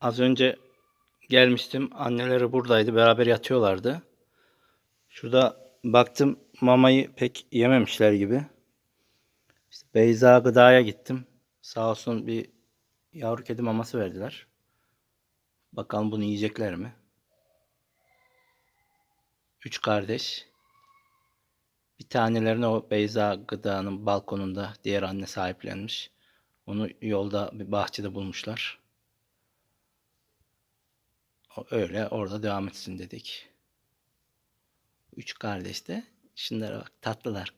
Az önce gelmiştim. Anneleri buradaydı. Beraber yatıyorlardı. Şurada baktım mamayı pek yememişler gibi. İşte Beyza Gıda'ya gittim. Sağ olsun bir yavru kedi maması verdiler. Bakalım bunu yiyecekler mi? Üç kardeş. Bir tanelerini o Beyza Gıda'nın balkonunda diğer anne sahiplenmiş. Onu yolda bir bahçede bulmuşlar. Öyle orada devam etsin dedik. Üç kardeş de şunlara bak tatlılar.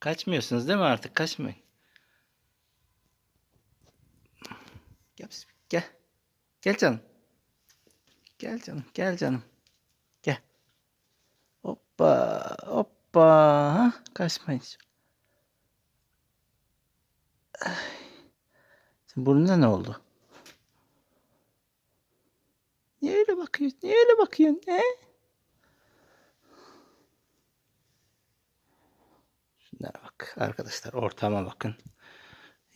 Kaçmıyorsunuz değil mi artık? Kaçmayın. Gel, gel. Gel canım. Gel canım, gel canım. Gel. Hoppa, hoppa. Ha, kaçmayın. Ay. Burnuna ne oldu? Niye öyle bakıyorsun? Niye öyle bakıyorsun? He? Şunlara bak arkadaşlar ortama bakın.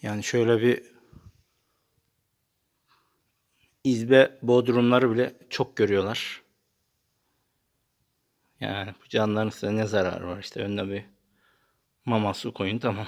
Yani şöyle bir izbe bodrumları bile çok görüyorlar. Yani bu canlıların size ne zararı var işte önüne bir mama su koyun tamam.